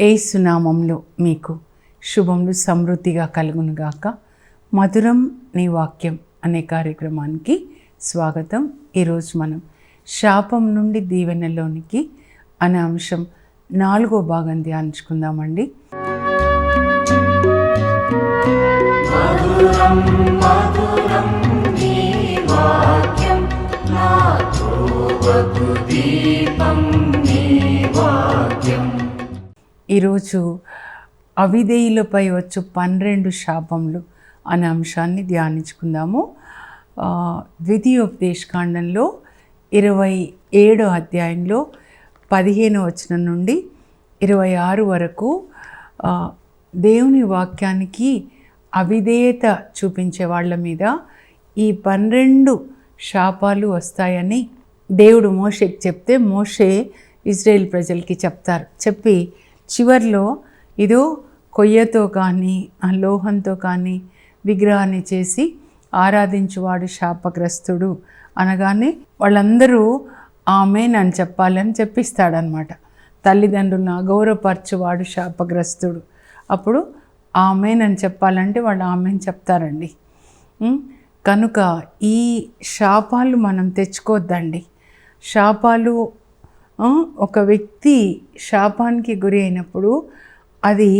ఏసునామంలో మీకు శుభములు సమృద్ధిగా కలుగునుగాక మధురం నీ వాక్యం అనే కార్యక్రమానికి స్వాగతం. ఈరోజు మనం శాపం నుండి దీవెనలోనికి అనే అంశం నాలుగో భాగం ధ్యానించుకుందామండి. ఈరోజు అవిధేయులపై వచ్చు పన్నెండు శాపములు అనే అంశాన్ని ధ్యానించుకుందాము. ద్వితీయోపదేశకాండంలో ఇరవై ఏడో అధ్యాయంలో పదిహేను వచనం నుండి ఇరవై ఆరు వరకు దేవుని వాక్యానికి అవిధేయత చూపించే వాళ్ళ మీద ఈ పన్నెండు శాపాలు వస్తాయని దేవుడు మోషేకి చెప్తే మోషే ఇజ్రాయేల్ ప్రజలకి చెప్తారు. చెప్పి చివర్లో ఇదో కొయ్యతో కానీ లోహంతో కానీ విగ్రహాన్ని చేసి ఆరాధించువాడు శాపగ్రస్తుడు అనగానే వాళ్ళందరూ ఆమెన్ అని చెప్పాలని చెప్పిస్తాడనమాట తల్లిదండ్రులను అగౌరవపరచువాడు శాపగ్రస్తుడు. అప్పుడు ఆమెన్ అని చెప్పాలంటే వాళ్ళు ఆమెన్ చెప్తారండి. కనుక ఈ శాపాలు మనం తెచ్చుకోవద్దండి. శాపాలు ఒక వ్యక్తి శాపానికి గురి అయినప్పుడు అది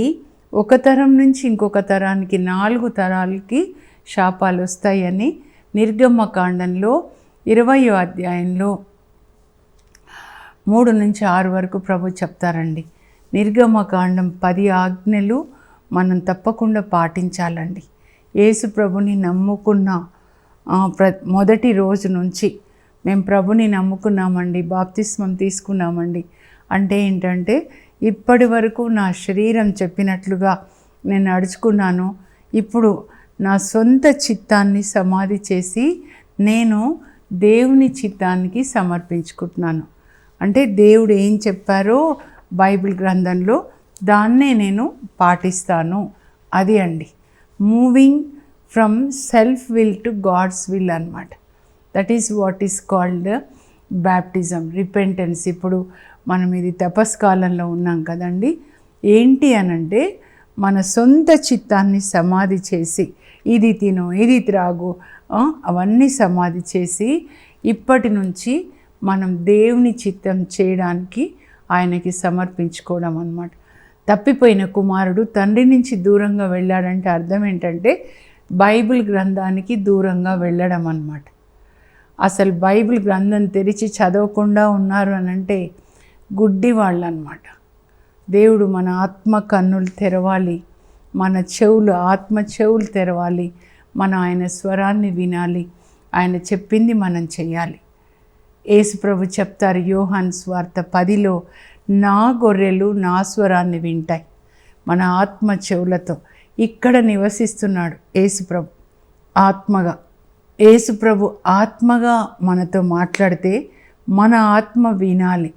ఒక తరం నుంచి ఇంకొక తరానికి నాలుగు తరాలకి శాపాలు వస్తాయని నిర్గమ్మకాండంలో ఇరవయో అధ్యాయంలో మూడు నుంచి ఆరు వరకు ప్రభు చెప్తారండి. నిర్గమకాండం పది ఆజ్ఞలు మనం తప్పకుండా పాటించాలండి. యేసు ప్రభుని నమ్ముకున్న ప్ర మొదటి రోజు నుంచి మేము ప్రభుని నమ్ముకున్నామండి బాప్తిస్మం తీసుకున్నామండి. అంటే ఏంటంటే ఇప్పటి వరకు నా శరీరం చెప్పినట్లుగా నేను నడుచుకున్నాను. ఇప్పుడు నా సొంత చిత్తాన్ని సమాధి చేసి నేను దేవుని చిత్తానికి సమర్పించుకుంటున్నాను. అంటే దేవుడు ఏం చెప్పారో బైబిల్ గ్రంథంలో దాన్నే నేను పాటిస్తాను. అది అండి. Moving from self will to God's will అనమాట that is what is called baptism repentance. ఇప్పుడు మనం ఇది తపస్కాలంలో ఉన్నాం కదండి. ఏంటి అనంటే మన సొంత చిత్తాన్ని సమాధి చేసి ఇది తిను ఇది త్రాగు అవన్నీ సమాధి చేసి ఇప్పటి నుంచి మనం దేవుని చిత్తం చేయడానికి ఆయనకి సమర్పించుకోవడం అన్నమాట. తప్పిపోయిన కుమారుడు తండ్రి నుంచి దూరంగా వెళ్ళాడంటే అర్థం ఏంటంటే బైబిల్ గ్రంథానికి దూరంగా వెళ్ళడం అన్నమాట. అసలు బైబిల్ గ్రంథం తెరిచి చదవకుండా ఉన్నారు అని అంటే గుడ్డి వాళ్ళు అనమాట దేవుడు మన ఆత్మ కన్నులు తెరవాలి మన చెవులు ఆత్మ చెవులు తెరవాలి మనం ఆయన స్వరాన్ని వినాలి ఆయన చెప్పింది మనం చేయాలి. యేసుప్రభు చెప్తారు యోహాన్ స్వార్థ పదిలో నా గొర్రెలు నా స్వరాన్ని వింటాయి. మన ఆత్మ చెవులతో ఇక్కడ నివసిస్తున్నాడు యేసుప్రభు ఆత్మగా. యేసుప్రభు ఆత్మగా మనతో మాట్లాడితే మన ఆత్మ వినాలి.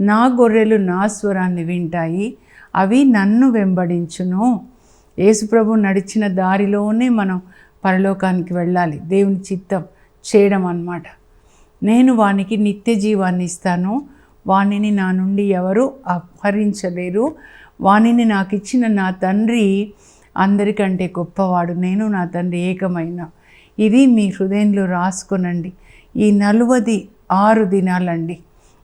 నా గొర్రెలు నా స్వరాన్ని వింటాయి. అవి నన్ను వెంబడించును. యేసుప్రభు నడిచిన దారిలోనే మనం పరలోకానికి వెళ్ళాలి. దేవుని చిత్తం చేయడం అన్నమాట. నేను వానికి నిత్య జీవాన్ని ఇస్తాను. వానిని నా నుండి ఎవరు అపహరించలేరు. వానిని నాకు ఇచ్చిన నా తండ్రి అందరికంటే గొప్పవాడు. నేను నా తండ్రి ఏకమైన. ఇది మీ హృదయంలో రాసుకునండి. ఈ నలువది ఆరు దినాలండి.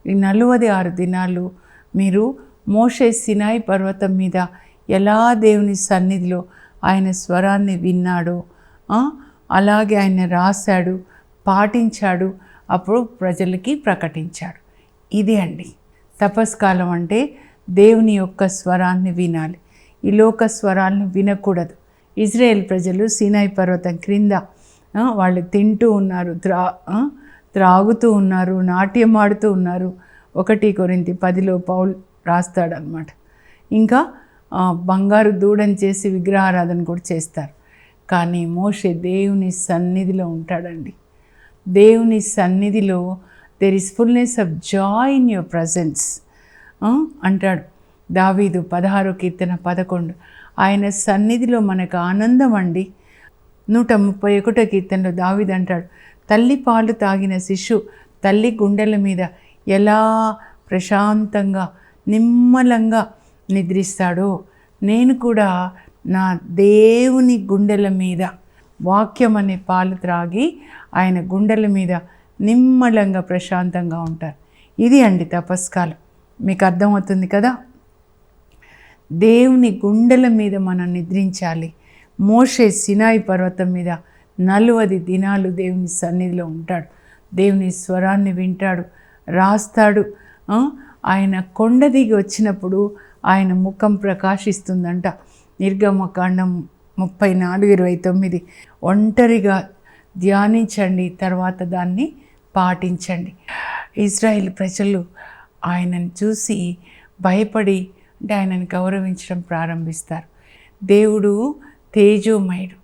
ఈ నలువది ఆరు దినాలు మీరు మోషే సినాయి పర్వతం మీద ఎలా దేవుని సన్నిధిలో ఆయన స్వరాన్ని విన్నాడో అలాగే ఆయన రాశాడు పాటించాడు అప్పుడు ప్రజలకి ప్రకటించాడు. ఇది అండి. తపస్కాలం అంటే దేవుని యొక్క స్వరాన్ని వినాలి. ఈ లోక స్వరాలను వినకూడదు. ఇజ్రాయెల్ ప్రజలు సీనాయి పర్వతం క్రింద వాళ్ళు తింటూ ఉన్నారు త్రా త్రాగుతూ ఉన్నారు నాట్యం ఆడుతూ ఉన్నారు. ఒకటి కొరింత పదిలో పౌల్ రాస్తాడనమాట ఇంకా బంగారు దూడని చేసి విగ్రహారాధన కూడా చేస్తారు. కానీ మోషే దేవుని సన్నిధిలో ఉంటాడండి. దేవుని సన్నిధిలో there is fullness of joy in your presence అంటాడు. దావీదు పదహారో కీర్తన పదకొండు. ఆయన సన్నిధిలో మనకు ఆనందం అండి. నూట ముప్పై ఒకటో కీర్తనలో దావీదు అంటాడు. తల్లి పాలు తాగిన శిశు తల్లి గుండెల మీద ఎలా ప్రశాంతంగా నిమ్మలంగా నిద్రిస్తాడో నేను కూడా నా దేవుని గుండెల మీద వాక్యం అనే పాలు త్రాగి ఆయన గుండెల మీద నిమ్మలంగా ప్రశాంతంగా ఉంటారు. ఇది అండి తపస్కాలం. మీకు అర్థమవుతుంది కదా? దేవుని గుండెల మీద మనం నిద్రించాలి. మోషే సినాయి పర్వతం మీద నలువది దినాలు దేవుని సన్నిధిలో ఉంటాడు. దేవుని స్వరాన్ని వింటాడు రాస్తాడు ఆయన కొండ దిగి వచ్చినప్పుడు ఆయన ముఖం ప్రకాశిస్తుందంట. నిర్గమకాండం ముప్పై నాలుగు ఇరవై తొమ్మిది. ఒంటరిగా ధ్యానించండి తర్వాత దాన్ని పాటించండి. ఇజ్రాయిల్ ప్రజలు ఆయనను చూసి భయపడి అంటే ఆయనను గౌరవించడం ప్రారంభిస్తారు. దేవుడు తేజోమయుడు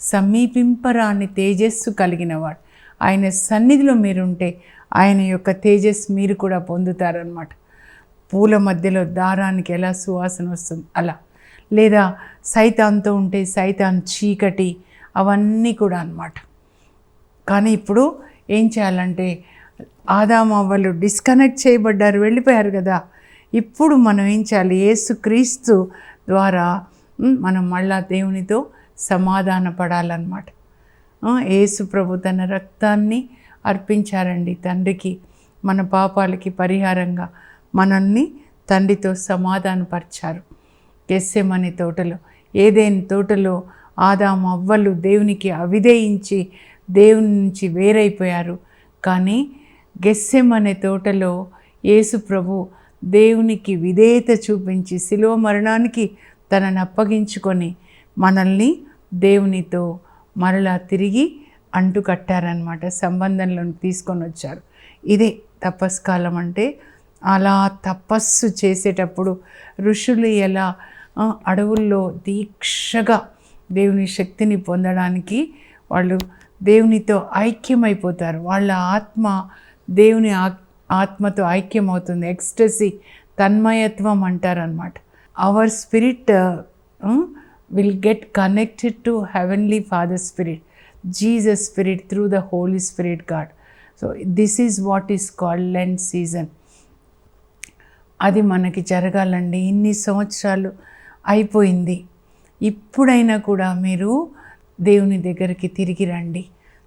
సమీపింపరాని తేజస్సు కలిగినవాడు. ఆయన సన్నిధిలో మీరుంటే ఆయన యొక్క తేజస్సు మీరు కూడా పొందుతారనమాట పూల మధ్యలో దారానికి ఎలా సువాసన వస్తుంది? అలా. లేదా సైతాన్తో ఉంటే సైతాన్ చీకటి అవన్నీ కూడా అన్నమాట. కానీ ఇప్పుడు ఏం చేయాలంటే ఆదామవ్వలు డిస్కనెక్ట్ చేయబడ్డారు వెళ్ళిపోయారు కదా. ఇప్పుడు మనం ఏం చేయాలి? ఏసు క్రీస్తు ద్వారా మనం మళ్ళా దేవునితో సమాధాన పడాలన్నమాట. ఏసు ప్రభు తన రక్తాన్ని అర్పించారండి తండ్రికి మన పాపాలకి పరిహారంగా మనల్ని తండ్రితో సమాధానపరిచారు. గెస్సెమని తోటలో ఏదైనా తోటలో ఆదాము అవ్వలు దేవునికి అవిధేయించి దేవుని నుంచి వేరైపోయారు. కానీ గెస్సెమనే తోటలో యేసు ప్రభు దేవునికి విధేయత చూపించి శిలువ మరణానికి తనను అప్పగించుకొని మనల్ని దేవునితో మరలా తిరిగి అంటు కట్టారనమాట సంబంధంలో తీసుకొని వచ్చారు. ఇదే తపస్కాలం అంటే అలా తపస్సు చేసేటప్పుడు ఋషులు ఎలా అడవుల్లో దీక్షగా దేవుని శక్తిని పొందడానికి వాళ్ళు దేవునితో ఐక్యమైపోతారు. వాళ్ళ ఆత్మ దేవుని ఆ- ఆత్మతో ఐక్యమవుతుంది. ఎక్స్టసీ తన్మయత్వం అంటారనమాట our spirit will get connected to heavenly father spirit Jesus spirit through the Holy Spirit God so this is what is called Lent season అది మనకి జరగాలండి. ఇన్ని సంవత్సరాలు అయిపోయింది. ఇప్పుడైనా కూడా మీరు దేవుని దగ్గరికి తిరిగి రండి.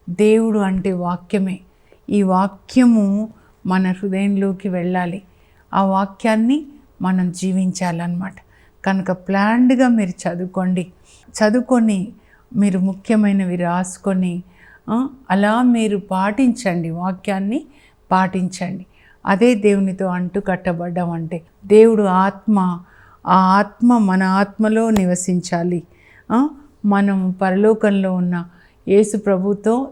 దేవుడు అంటే వాక్యమే. ఈ వాక్యము మన హృదయంలోకి వెళ్ళాలి. ఆ వాక్యాన్ని మనం జీవించాలన్నమాట. కనుక ప్లాన్డ్గా మీరు చదువుకోండి. చదువుకొని మీరు ముఖ్యమైనవి రాసుకొని అలా మీరు పాటించండి. వాక్యాన్ని పాటించండి. అదే దేవునితో అంటు కట్టబడ్డం అంటే దేవుడు ఆత్మ ఆ ఆత్మ మన ఆత్మలో నివసించాలి. మనం పరలోకంలో ఉన్న యేసు ప్రభుతో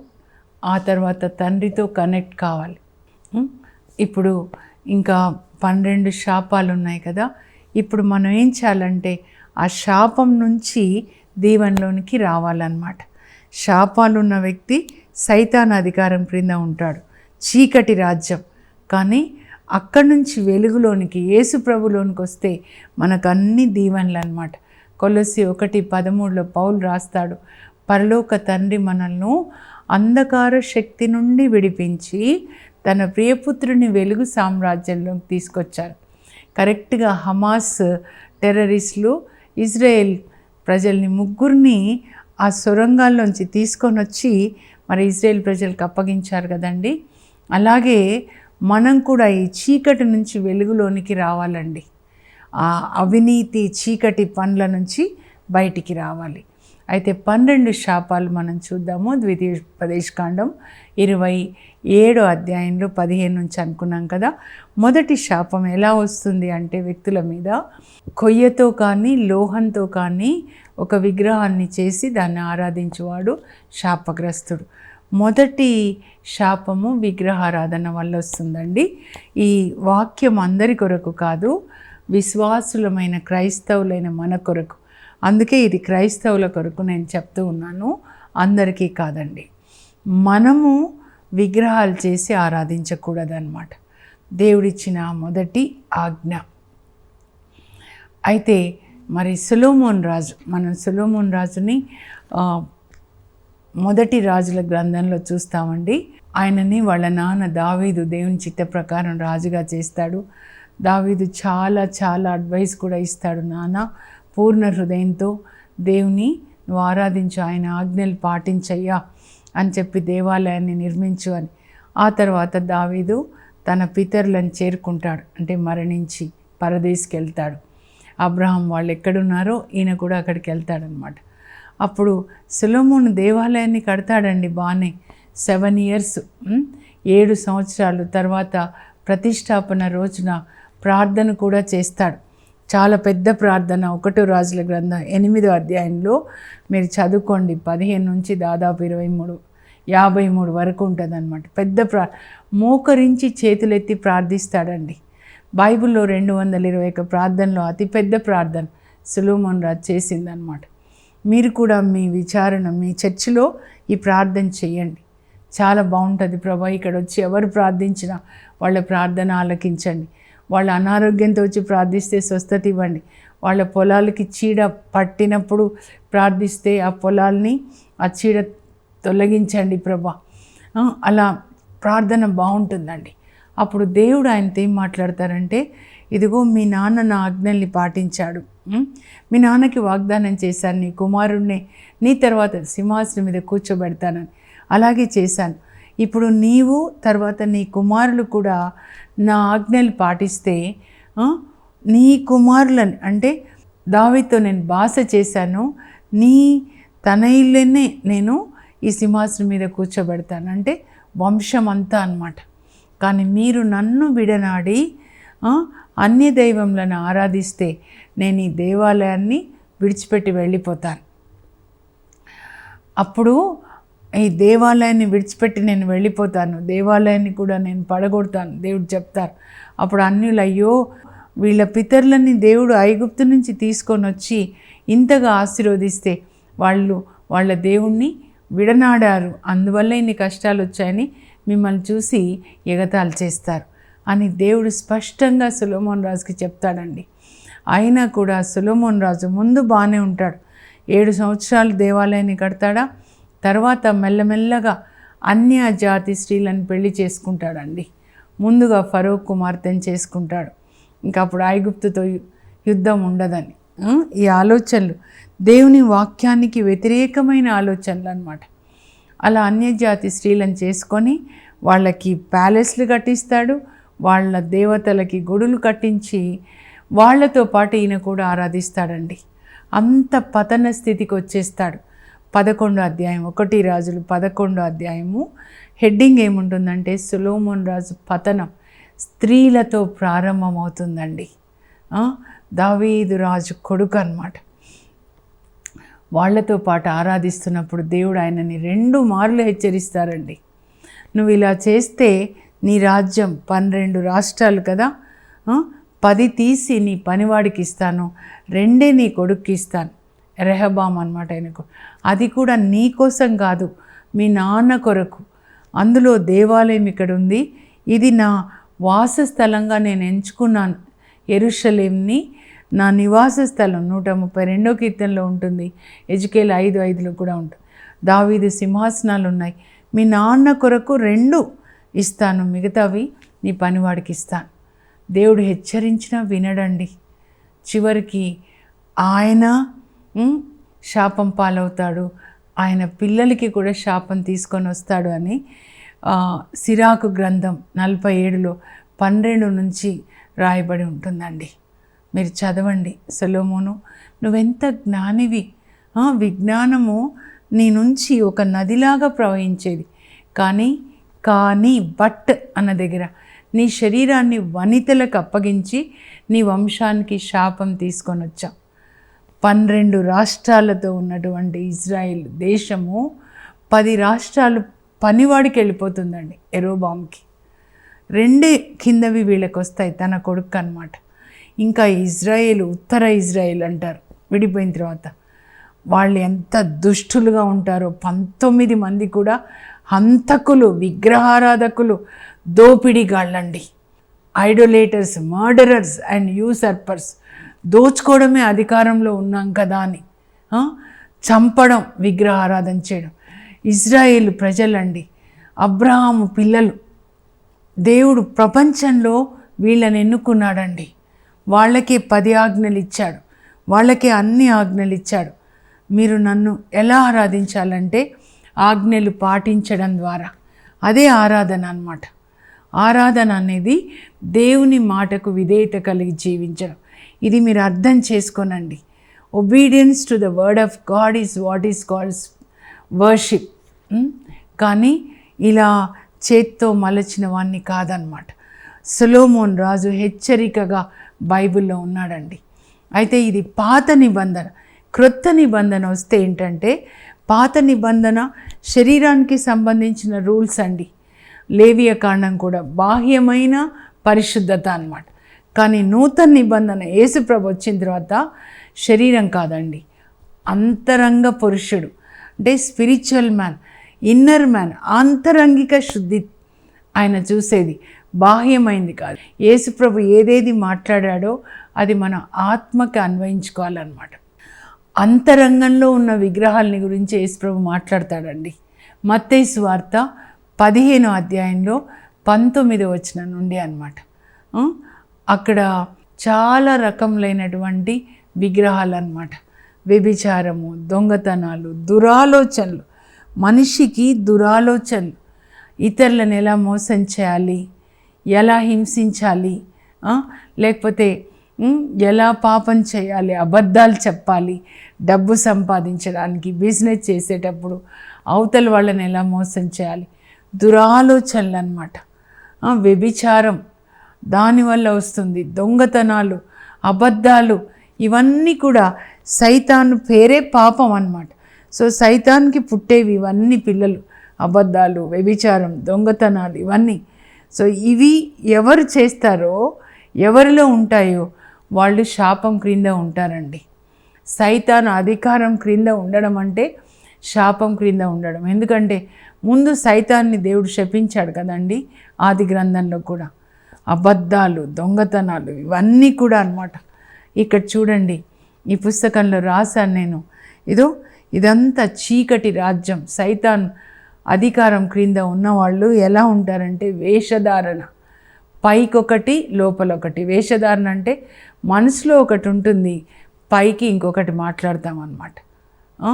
ఆ తర్వాత తండ్రితో కనెక్ట్ కావాలి. ఇప్పుడు ఇంకా పన్నెండు శాపాలు ఉన్నాయి కదా. ఇప్పుడు మనం ఏం చేయాలంటే ఆ శాపం నుంచి దీవెనలోనికి రావాలన్నమాట. శాపాలు ఉన్న వ్యక్తి సైతాన్ అధికారం క్రింద ఉంటాడు. చీకటి రాజ్యం. కానీ అక్కడి నుంచి వెలుగులోనికి యేసు ప్రభులోనికి వస్తే మనకు అన్ని దీవెనలు అనమాట కొలసి ఒకటి పదమూడులో పౌలు రాస్తాడు పరలోక తండ్రి మనల్ని అంధకార శక్తి నుండి విడిపించి తన ప్రియపుత్రుని వెలుగు సామ్రాజ్యంలోకి తీసుకొచ్చారు. కరెక్ట్గా హమాస్ టెర్రరిస్టులు ఇజ్రాయెల్ ప్రజల్ని ముగ్గురిని ఆ సొరంగాల్లోంచి తీసుకొని వచ్చి మరి ఇజ్రాయెల్ ప్రజలకు అప్పగించారు కదండి. అలాగే మనం కూడా ఈ చీకటి నుంచి వెలుగులోనికి రావాలండి. ఆ అవినీతి చీకటి పనుల నుంచి బయటికి రావాలి. అయితే పన్నెండు శాపాలు మనం చూద్దాము. ద్వితీయోపదేశకాండం ఇరవై ఏడో అధ్యాయంలో పదిహేను నుంచి అనుకున్నాం కదా. మొదటి శాపం ఎలా వస్తుంది అంటే వ్యక్తుల మీద కొయ్యతో కానీ లోహంతో కానీ ఒక విగ్రహాన్ని చేసి దాన్ని ఆరాధించేవాడు శాపగ్రస్తుడు. మొదటి శాపము విగ్రహారాధన వల్ల వస్తుందండి. ఈ వాక్యం అందరి కొరకు కాదు విశ్వాసులమైన క్రైస్తవులైన మన కొరకు. అందుకే ఇది క్రైస్తవుల కొరకు నేను చెప్తూ ఉన్నాను. అందరికీ కాదండి. మనము విగ్రహాలు చేసి ఆరాధించకూడదన్నమాట. దేవుడిచ్చిన మొదటి ఆజ్ఞ. అయితే మరి సులోమోన్ రాజు మనం సులోమోన్ రాజుని మొదటి రాజుల గ్రంథంలో చూస్తామండి. ఆయనని వాళ్ళ నాన్న దావీదు దేవుని చిత్త ప్రకారం రాజుగా చేస్తాడు. దావీదు చాలా చాలా అడ్వైస్ కూడా ఇస్తాడు నాన్న పూర్ణ హృదయంతో దేవుని నువ్వు ఆరాధించు ఆయన ఆజ్ఞలు పాటించయ్యా అని చెప్పి దేవాలయాన్ని నిర్మించు అని. ఆ తర్వాత దావీదు తన పితరులను చేరుకుంటాడు అంటే మరణించి పరదేశికి వెళ్తాడు. అబ్రహం వాళ్ళు ఎక్కడున్నారో ఈయన కూడా అక్కడికి వెళ్తాడనమాట అప్పుడు సులోమును దేవాలయాన్ని కడతాడండి బాగానే సెవెన్ ఇయర్స్ ఏడు సంవత్సరాలు తర్వాత ప్రతిష్టాపన రోజున ప్రార్థన కూడా చేస్తాడు. చాలా పెద్ద ప్రార్థన ఒకటో రాజుల గ్రంథం ఎనిమిదో అధ్యాయంలో మీరు చదువుకోండి. పదిహేను నుంచి దాదాపు ఇరవై మూడు యాభై మూడు వరకు ఉంటుందన్నమాట. పెద్ద ప్రా మోకరించి చేతులెత్తి ప్రార్థిస్తాడండి. బైబిల్లో రెండు వందల ఇరవై ఒక ప్రార్థనలో అతిపెద్ద ప్రార్థన సులోమన్ రాజ్ చేసిందనమాట మీరు కూడా మీ విచారణ మీ చర్చిలో ఈ ప్రార్థన చేయండి. చాలా బాగుంటుంది ప్రభా ఇక్కడ వచ్చి ఎవరు ప్రార్థించినా వాళ్ళ ప్రార్థన ఆలకించండి. వాళ్ళ అనారోగ్యంతో వచ్చి ప్రార్థిస్తే స్వస్థత ఇవ్వండి. వాళ్ళ పొలాలకి చీడ పట్టినప్పుడు ప్రార్థిస్తే ఆ పొలాల్ని ఆ చీడ తొలగించండి ప్రభా. అలా ప్రార్థన బాగుంటుందండి. అప్పుడు దేవుడు ఆయనతో ఏం మాట్లాడతారంటే ఇదిగో మీ నాన్న నా ఆజ్ఞల్ని పాటించాడు. మీ నాన్నకి వాగ్దానం చేశాను. నీ కుమారుణ్ణి నీ తర్వాత సింహాసనం మీద కూర్చోబెడతానని అలాగే చేశాను. ఇప్పుడు నీవు తర్వాత నీ కుమారులు కూడా నా ఆజ్ఞలు పాటిస్తే నీ కుమారులని అంటే దావితో నేను బాస చేశాను నీ తన నేను ఈ సింహాసనం మీద కూర్చోబెడతాను. అంటే వంశం అంతా అన్నమాట. కానీ మీరు నన్ను విడనాడి అన్ని దైవములను దైవంలను ఆరాధిస్తే నేను ఈ దేవాలయాన్ని విడిచిపెట్టి వెళ్ళిపోతాను. అప్పుడు ఈ దేవాలయాన్ని విడిచిపెట్టి నేను వెళ్ళిపోతాను దేవాలయాన్ని కూడా నేను పడగొడతాను దేవుడు చెప్తారు. అప్పుడు అన్యులు అయ్యో వీళ్ళ పితరులని దేవుడు ఐగుప్తు నుంచి తీసుకొని వచ్చి ఇంతగా ఆశీర్వదిస్తే వాళ్ళు వాళ్ళ దేవుణ్ణి విడనాడారు అందువల్ల ఇన్ని కష్టాలు వచ్చాయని మిమ్మల్ని చూసి ఎగతాలు చేస్తారు. అని దేవుడు స్పష్టంగా సులోమోన్ రాజుకి చెప్తాడండి. అయినా కూడా సులోమోన్ రాజు ముందు బాగానే ఉంటాడు. ఏడు సంవత్సరాలు దేవాలయాన్ని కడతాడా? తర్వాత మెల్లమెల్లగా అన్య జాతి స్త్రీలను పెళ్ళి చేసుకుంటాడండి. ముందుగా ఫరో కుమార్తెను చేసుకుంటాడు. ఇంకా అప్పుడు ఐగుప్తుతో యుద్ధం ఉండదని. ఈ ఆలోచనలు దేవుని వాక్యానికి వ్యతిరేకమైన ఆలోచనలు అనమాట అలా అన్యజాతి స్త్రీలను చేసుకొని వాళ్ళకి ప్యాలెస్లు కట్టిస్తాడు వాళ్ళ దేవతలకి గుడులు కట్టించి వాళ్ళతో పాటు ఈయన కూడా ఆరాధిస్తాడండి. అంత పతన స్థితికి వచ్చేస్తాడు. పదకొండో అధ్యాయం ఒకటి రాజులు పదకొండో అధ్యాయము. హెడ్డింగ్ ఏముంటుందంటే సులోమోన్ రాజు పతనం స్త్రీలతో ప్రారంభమవుతుందండి. దావీదు రాజు కొడుకు అనమాట వాళ్ళతో పాటు ఆరాధిస్తున్నప్పుడు దేవుడు ఆయనని రెండు మార్లు హెచ్చరిస్తారండి. నువ్వు ఇలా చేస్తే నీ రాజ్యం పన్నెండు రాష్ట్రాలు కదా. పది తీసి నీ పనివాడికి ఇస్తాను రెండే నీ కొడుక్కి ఇస్తాను. రెహబాం అనమాట ఆయనకు. అది కూడా నీ కోసం కాదు మీ నాన్న కొరకు. అందులో దేవాలయం ఇక్కడ ఉంది. ఇది నా వాసస్థలంగా నేను ఎంచుకున్నాను. ఎరుషలేంని నా నివాస స్థలం నూట ముప్పై రెండో కీర్తనలో ఉంటుంది. ఎజుకేల్ ఐదు ఐదులో కూడా ఉంటుంది. దావీది సింహాసనాలు ఉన్నాయి. మీ నాన్న కొరకు రెండు ఇస్తాను. మిగతావి నీ పనివాడికి ఇస్తాను. దేవుడు హెచ్చరించినా వినడండి. చివరికి ఆయన శాపం పాలవుతాడు. ఆయన పిల్లలకి కూడా శాపం తీసుకొని వస్తాడు అని సిరాకు గ్రంథం నలభై ఏడులో పన్నెండు నుంచి రాయబడి ఉంటుందండి. మీరు చదవండి. సొలోమోను నువ్వెంత జ్ఞానివి. విజ్ఞానము నీ నుంచి ఒక నదిలాగా ప్రవహించేది. కానీ కానీ బట్ అన్న దగ్గర నీ శరీరాన్ని వనితలకు అప్పగించి నీ వంశానికి శాపం తీసుకొని వచ్చావు పన్నెండు రాష్ట్రాలతో ఉన్నటువంటి ఇజ్రాయిల్ దేశము పది రాష్ట్రాలు పనివాడికి వెళ్ళిపోతుందండి ఎరోబామ్కి రెండే కిందవి వీళ్ళకి వస్తాయి తన కొడుకు అన్నమాట. ఇంకా ఇజ్రాయేల్ ఉత్తర ఇజ్రాయేల్ అంటారు. విడిపోయిన తర్వాత వాళ్ళు ఎంత దుష్టులుగా ఉంటారో పంతొమ్మిది మంది కూడా హంతకులు విగ్రహారాధకులు దోపిడీగాళ్ళండి. ఐడోలేటర్స్ మర్డరర్స్ అండ్ యూసర్పర్స్ దోచుకోవడమే అధికారంలో ఉన్నాం కదా అని చంపడం విగ్రహారాధన చేయడం. ఇజ్రాయేల్ ప్రజలండి అబ్రహాము పిల్లలు దేవుడు ప్రపంచంలో వీళ్ళని ఎన్నుకున్నాడండి. వాళ్ళకే పది ఆజ్ఞలు ఇచ్చాడు వాళ్ళకే అన్ని ఆజ్ఞలు ఇచ్చాడు. మీరు నన్ను ఎలా ఆరాధించాలంటే ఆజ్ఞలు పాటించడం ద్వారా. అదే ఆరాధన అనమాట ఆరాధన అనేది దేవుని మాటకు విధేయత కలిగి జీవించడం. ఇది మీరు అర్థం చేసుకోనండి. Obedience to the word of God is what is calls worship కానీ ఇలా చేత్తో మలచిన వాణ్ణి కాదనమాట. సొలోమోన్ రాజు హెచ్చరికగా బైబిల్లో ఉన్నాడండి. అయితే ఇది పాత నిబంధన. క్రొత్త నిబంధన వస్తే ఏంటంటే పాత నిబంధన శరీరానికి సంబంధించిన రూల్స్ అండి. లేవియ కాండం కూడా బాహ్యమైన పరిశుద్ధత అన్నమాట. కానీ నూతన నిబంధన యేసుప్రభు వచ్చిన తర్వాత శరీరం కాదండి. అంతరంగ పురుషుడు. అంటే స్పిరిచువల్ మ్యాన్ ఇన్నర్ మ్యాన్ ఆంతరంగిక శుద్ధి ఆయన చూసేది. బాహ్యమైంది కాదు. యేసుప్రభు ఏదేది మాట్లాడాడో అది మన ఆత్మకి అన్వయించుకోవాలన్నమాట. అంతరంగంలో ఉన్న విగ్రహాలని గురించి యేసుప్రభు మాట్లాడతాడండి. మత్తేసు వార్త పదిహేను అధ్యాయంలో పంతొమ్మిది వచ్చిన నుండి అనమాట అక్కడ చాలా రకములైనటువంటి విగ్రహాలు అన్నమాట వ్యభిచారము దొంగతనాలు దురాలోచనలు. మనిషికి దురాలోచనలు. ఇతరులను ఎలా మోసం చేయాలి? ఎలా హింసించాలి? లేకపోతే ఎలా పాపం చేయాలి? అబద్ధాలు చెప్పాలి? డబ్బు సంపాదించడానికి బిజినెస్ చేసేటప్పుడు అవతల వాళ్ళని ఎలా మోసం చేయాలి? దురాలోచనలు అనమాట వ్యభిచారం. దానివల్ల వస్తుంది. దొంగతనాలు అబద్ధాలు ఇవన్నీ కూడా సైతాను పేరే పాపం అన్నమాట. సో సైతాన్కి పుట్టేవి ఇవన్నీ పిల్లలు. అబద్ధాలు వ్యభిచారం దొంగతనాలు ఇవన్నీ. సో ఇవి ఎవరు చేస్తారో ఎవరిలో ఉంటాయో వాళ్ళు శాపం క్రింద ఉంటారండి. సైతాన్ అధికారం క్రింద ఉండడం అంటే శాపం క్రింద ఉండడం. ఎందుకంటే ముందు సైతాన్ని దేవుడు శపించాడు కదండి ఆది గ్రంథంలో కూడా. అబద్ధాలు దొంగతనాలు ఇవన్నీ కూడా అనమాట ఇక్కడ చూడండి ఈ పుస్తకంలో రాశాను నేను. ఇదో ఇదంతా చీకటి రాజ్యం. సైతాన్ అధికారం క్రింద ఉన్నవాళ్ళు ఎలా ఉంటారంటే వేషధారణ. పైకొకటి లోపల ఒకటి వేషధారణ అంటే మనసులో ఒకటి ఉంటుంది పైకి ఇంకొకటి మాట్లాడతామన్నమాట ఆ?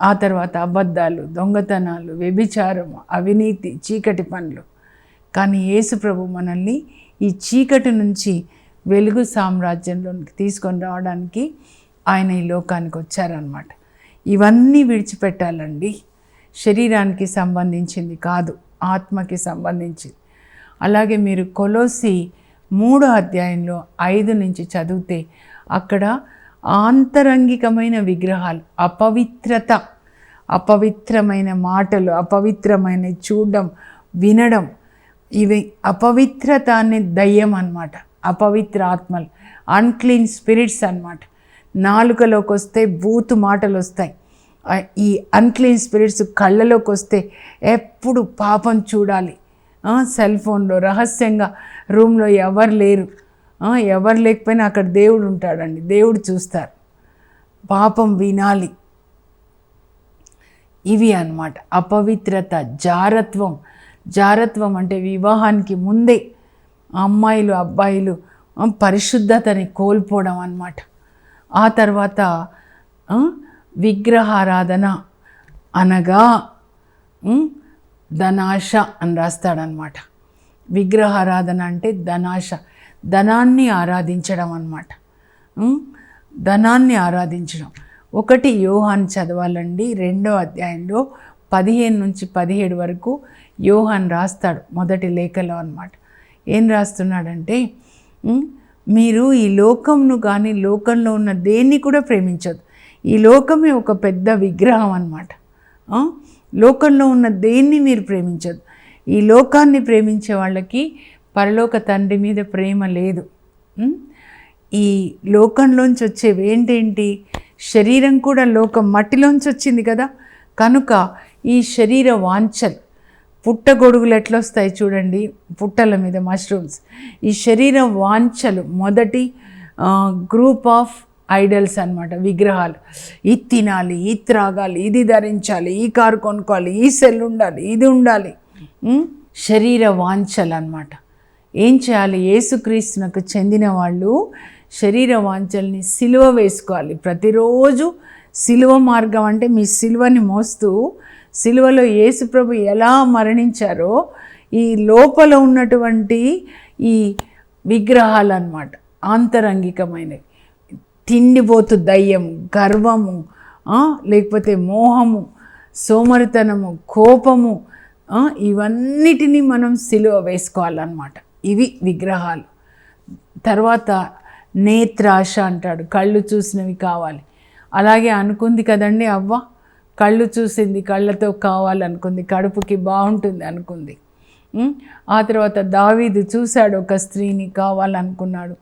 ఆ తర్వాత అబద్ధాలు దొంగతనాలు వ్యభిచారం అవినీతి చీకటి పనులు. కానీ యేసుప్రభు మనల్ని ఈ చీకటి నుంచి వెలుగు సామ్రాజ్యంలోనికి తీసుకొని రావడానికి ఆయన ఈ లోకానికి వచ్చారనమాట ఇవన్నీ విడిచిపెట్టాలండి. శరీరానికి సంబంధించింది కాదు ఆత్మకి సంబంధించింది. అలాగే మీరు కొలోసి మూడో అధ్యాయంలో ఐదు నుంచి చదివితే అక్కడ ఆంతరంగికమైన విగ్రహాలు అపవిత్రత అపవిత్రమైన మాటలు అపవిత్రమైన చూడడం వినడం ఇవి అపవిత్రత అనే దయ్యం అన్నమాట. అపవిత్ర ఆత్మలు అన్క్లీన్ స్పిరిట్స్ అన్నమాట. నాలుకలోకి వస్తే బూతు మాటలు వస్తాయి ఈ అన్క్లీన్ స్పిరిట్స్ కళ్ళలోకి వస్తే ఎప్పుడు పాపం చూడాలి. సెల్ ఫోన్లో రహస్యంగా రూమ్లో ఎవరు లేరు. ఎవరు లేకపోయినా అక్కడ దేవుడు ఉంటాడండి. దేవుడు చూస్తారు. పాపం వినాలి. ఇవి అన్నమాట. అపవిత్రత జారత్వం జారత్వం అంటే వివాహానికి ముందే అమ్మాయిలు అబ్బాయిలు పరిశుద్ధతని కోల్పోవడం అన్నమాట. ఆ తర్వాత విగ్రహారాధన అనగా ధనాశ అని రాస్తాడనమాట విగ్రహారాధన అంటే ధనాశ. ధనాన్ని ఆరాధించడం అన్నమాట. ధనాన్ని ఆరాధించడం. ఒకటి యోహాన్ చదవాలండి. రెండో అధ్యాయంలో పదిహేను నుంచి పదిహేడు వరకు యోహాన్ రాస్తాడు మొదటి లేఖలో అన్నమాట. ఏం రాస్తున్నాడంటే మీరు ఈ లోకంను కానీ లోకంలో ఉన్న దేన్ని కూడా ప్రేమించదు. ఈ లోకమే ఒక పెద్ద విగ్రహం అన్నమాట. లోకంలో ఉన్న దేన్ని మీరు ప్రేమించదు. ఈ లోకాన్ని ప్రేమించే వాళ్ళకి పరలోక తండ్రి మీద ప్రేమ లేదు. ఈ లోకంలోంచి వచ్చేవి ఏంటేంటి? శరీరం కూడా లోకం మట్టిలోంచి వచ్చింది కదా. కనుక ఈ శరీర వాంఛలు పుట్టగొడుగులు ఎట్లా వస్తాయి చూడండి పుట్టల మీద మష్రూమ్స్ ఈ శరీర వాంఛలు మొదటి గ్రూప్ ఆఫ్ ఐడల్స్ అన్నమాట విగ్రహాలు. ఇది తినాలి ఇది త్రాగాలి ఇది ధరించాలి ఈ కారు కొనుక్కోవాలి ఈ సెల్ ఉండాలి ఇది ఉండాలి. శరీర వాంఛలు అనమాట ఏం చేయాలి? ఏసుక్రీస్తునకు చెందిన వాళ్ళు శరీర వాంఛల్ని సిలువ వేసుకోవాలి. ప్రతిరోజు సిలువ మార్గం అంటే మీ సిలువని మోస్తూ సిలువలో యేసుప్రభు ఎలా మరణించారో ఈ లోపల ఉన్నటువంటి ఈ విగ్రహాలు అన్నమాట ఆంతరంగికమైనవి. తిండిపోతు దయ్యం గర్వము లేకపోతే మోహము సోమరితనము కోపము ఇవన్నిటిని ఇవన్నిటినీ మనం సిలువ వేసుకోవాలన్నమాట. ఇవి విగ్రహాలు. తర్వాత నేత్రాశ అంటాడు కళ్ళు చూసినవి కావాలి. అలాగే అనుకుంది కదండి అవ్వ కళ్ళు చూసింది కళ్ళతో కావాలనుకుంది కడుపుకి బాగుంటుంది అనుకుంది. ఆ తర్వాత దావీదు చూశాడు ఒక స్త్రీని కావాలనుకున్నాడు.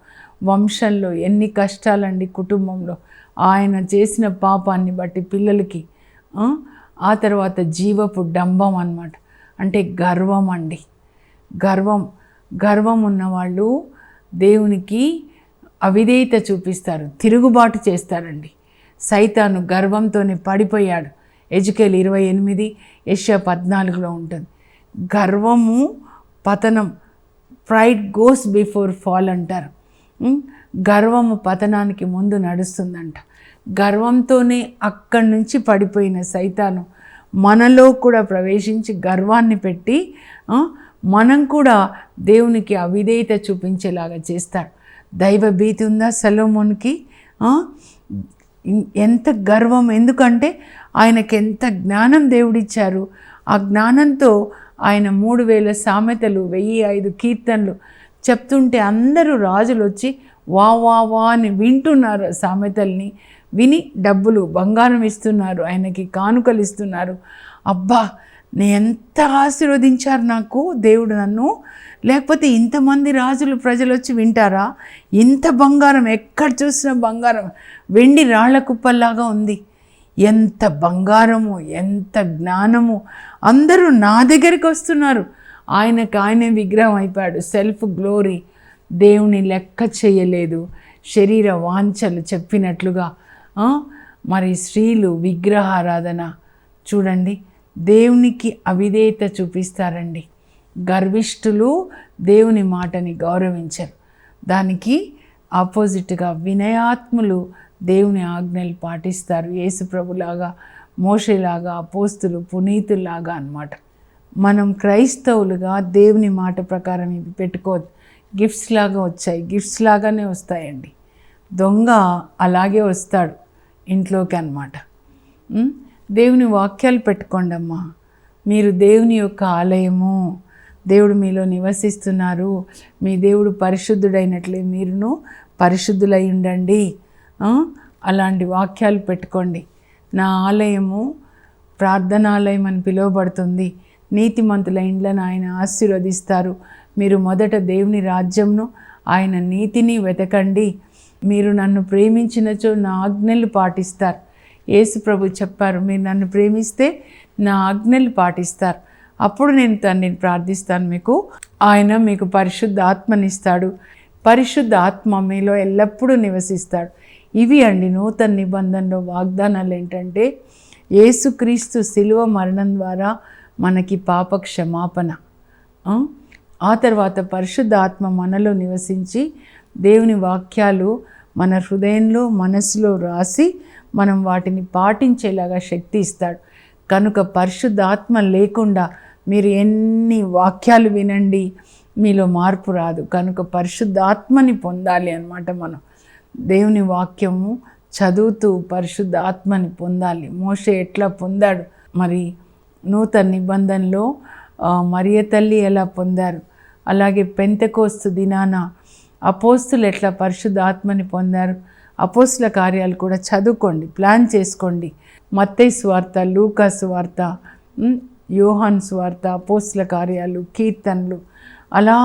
వంశంలో ఎన్ని కష్టాలండి కుటుంబంలో. ఆయన చేసిన పాపాన్ని బట్టి పిల్లలకి ఆ, ఆ తర్వాత జీవపు డంబం అన్నమాట. అంటే గర్వం అండి. గర్వం గర్వం ఉన్నవాళ్ళు దేవునికి అవిధేయత చూపిస్తారు తిరుగుబాటు చేస్తారండి. సైతాను గర్వంతోనే పడిపోయాడు. ఎజుకేల్ ఇరవై ఎనిమిది యశ్య పద్నాలుగులో ఉంటుంది. గర్వము పతనం ప్రైడ్ గోస్ బిఫోర్ ఫాల్ అంటారు. గర్వము పతనానికి ముందు నడుస్తుందంట. గర్వంతోనే అక్కడి నుంచి పడిపోయిన సైతాను మనలో కూడా ప్రవేశించి గర్వాన్ని పెట్టి మనం కూడా దేవునికి అవిధేయత చూపించేలాగా చేస్తాడు. దైవ భీతి ఉందా సలోమోన్కి? ఎంత గర్వం? ఎందుకంటే ఆయనకెంత ఎంత జ్ఞానం దేవుడిచ్చారు. ఆ జ్ఞానంతో ఆయన మూడు వేల సామెతలు వెయ్యి ఐదు కీర్తనలు చెప్తుంటే అందరూ రాజులు వచ్చి వా వా వా అని వింటున్నారు ఆ సామెతల్ని. విని డబ్బులు బంగారం ఇస్తున్నారు ఆయనకి కానుకలు ఇస్తున్నారు. అబ్బా నే ఎంత ఆశీర్వదించారు నాకు దేవుడు నన్ను. లేకపోతే ఇంతమంది రాజులు ప్రజలు వచ్చి వింటారా? ఇంత బంగారం ఎక్కడ చూసినా బంగారం వెండి రాళ్ళ కుప్పల్లాగా ఉంది. ఎంత బంగారము ఎంత జ్ఞానము. అందరూ నా దగ్గరికి వస్తున్నారు. ఆయనకు ఆయనే విగ్రహం అయిపోయాడు సెల్ఫ్ గ్లోరీ. దేవుని లెక్క చేయలేదు. శరీర వాంఛలు చెప్పినట్లుగా మరి స్త్రీలు విగ్రహారాధన చూడండి. దేవునికి అవిధేయత చూపిస్తారండి. గర్విష్ఠులు దేవుని మాటని గౌరవించరు. దానికి ఆపోజిట్గా వినయాత్ములు దేవుని ఆజ్ఞలు పాటిస్తారు. యేసుప్రభులాగా మోషేలాగా పోస్తులు పునీతుల్లాగా అన్నమాట. మనం క్రైస్తవులుగా దేవుని మాట ప్రకారం ఇవి పెట్టుకోవద్దు. గిఫ్ట్స్ లాగా వచ్చాయి. గిఫ్ట్స్ లాగానే వస్తాయండి. దొంగ అలాగే వస్తాడు ఇంట్లోకి అన్నమాట. దేవుని వాక్యాలు పెట్టుకోండి అమ్మా. మీరు దేవుని యొక్క ఆలయము దేవుడు మీలో నివసిస్తున్నారు మీ దేవుడు పరిశుద్ధుడైనట్లే మీరును పరిశుద్ధులై ఉండండి. అలాంటి వాక్యాలు పెట్టుకోండి. నా ఆలయము ప్రార్థనాలయం అని పిలువబడుతుంది. నీతిమంతుల ఇండ్లను ఆయన ఆశీర్వదిస్తారు. మీరు మొదట దేవుని రాజ్యంను ఆయన నీతిని వెతకండి. మీరు నన్ను ప్రేమించినచో నా ఆజ్ఞలు పాటిస్తారు. యేసు ప్రభు చెప్పారు మీరు నన్ను ప్రేమిస్తే నా ఆజ్ఞలు పాటిస్తారు. అప్పుడు నేను తండ్రిని ప్రార్థిస్తాను మీకు. ఆయన మీకు పరిశుద్ధ ఆత్మనిస్తాడు పరిశుద్ధ ఆత్మ మీలో ఎల్లప్పుడూ నివసిస్తాడు. ఇవి అండి నూతన నిబంధనలో వాగ్దానాలు ఏంటంటే యేసుక్రీస్తు శిలువ మరణం ద్వారా మనకి పాప క్షమాపణ ఆ? తర్వాత పరిశుద్ధ ఆత్మ మనలో నివసించి దేవుని వాక్యాలు మన హృదయంలో మనసులో రాసి మనం వాటిని పాటించేలాగా శక్తి ఇస్తాడు. కనుక పరిశుద్ధాత్మ లేకుండా మీరు ఎన్ని వాక్యాలు వినండి మీలో మార్పు రాదు. కనుక పరిశుద్ధాత్మని పొందాలి అన్నమాట మనం. దేవుని వాక్యము చదువుతూ పరిశుద్ధ ఆత్మని పొందాలి. మోషే ఎట్లా పొందాడు? మరి నూతన నిబంధనలో మరియ తల్లి ఎలా పొందారు? అలాగే పెంతకోస్తు దినాన అపోస్తులు ఎట్లా పరిశుద్ధ ఆత్మని పొందారు? అపోస్తుల కార్యాలు కూడా చదువుకోండి ప్లాన్ చేసుకోండి. మత్తైస్ స్వార్త లూకాస్ వార్త యోహాన్స్ యోహాన్ స్వార్త అపోస్తుల కార్యాలు కీర్తనలు అలా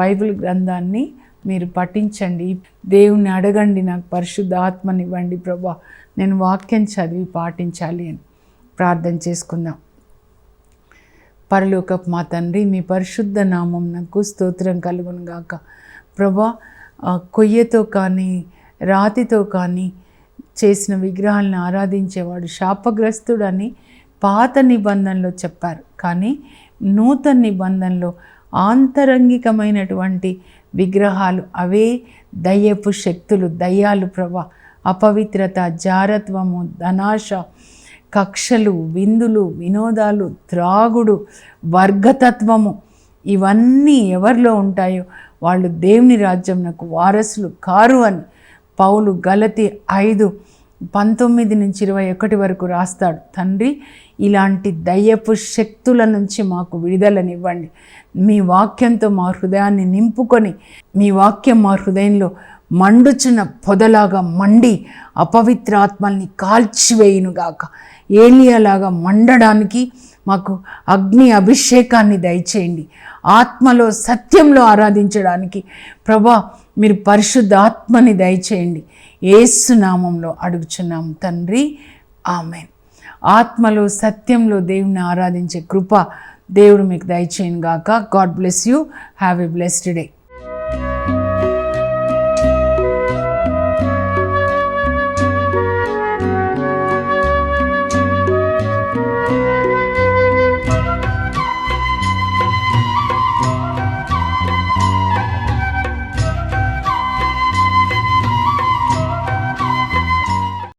బైబిల్ గ్రంథాన్ని మీరు పఠించండి. దేవుణ్ణి అడగండి నాకు పరిశుద్ధ ఆత్మనివ్వండి ప్రభా. నేను వాక్యం చదివి పాటించాలి అని ప్రార్థన చేసుకుందాం. పరలోకపు మా తండ్రి మీ పరిశుద్ధ నామం నాకు స్తోత్రం కలుగును గాక. ప్రభా కొయ్యతో కానీ రాతితో కానీ చేసిన విగ్రహాలను ఆరాధించేవాడు శాపగ్రస్తుడని పాత నిబంధనలో చెప్పారు. కానీ నూతన నిబంధనలో ఆంతరంగికమైనటువంటి విగ్రహాలు. అవే దయ్యపు శక్తులు దయ్యాలు ప్రభా. అపవిత్రత జారత్వము ధనాశ కక్షలు విందులు వినోదాలు త్రాగుడు వర్గతత్వము. ఇవన్నీ ఎవరిలో ఉంటాయో వాళ్ళు దేవుని రాజ్యంనకు వారసులు కారు అని పౌలు గలతి ఐదు పంతొమ్మిది నుంచి ఇరవై ఒకటి వరకు రాస్తాడు. తండ్రి ఇలాంటి దయ్యపు శక్తుల నుంచి మాకు విడుదలనివ్వండి. మీ వాక్యంతో మా హృదయాన్ని నింపుకొని మీ వాక్యం మా హృదయంలో మండుచున్న పొదలాగా మండి అపవిత్ర ఆత్మల్ని కాల్చివేయునుగాక. ఏలియాలాగా మండడానికి మాకు అగ్ని అభిషేకాన్ని దయచేయండి. ఆత్మలో సత్యంలో ఆరాధించడానికి ప్రభా మీరు పరిశుద్ధ ఆత్మని దయచేయండి. ఏసు నామంలో అడుగుచున్నాం తండ్రి. ఆమెన్. ఆత్మలో సత్యంలో దేవుని ఆరాధించే కృప దేవుడు మీకు దయచేయను గాక God bless you have a blessed day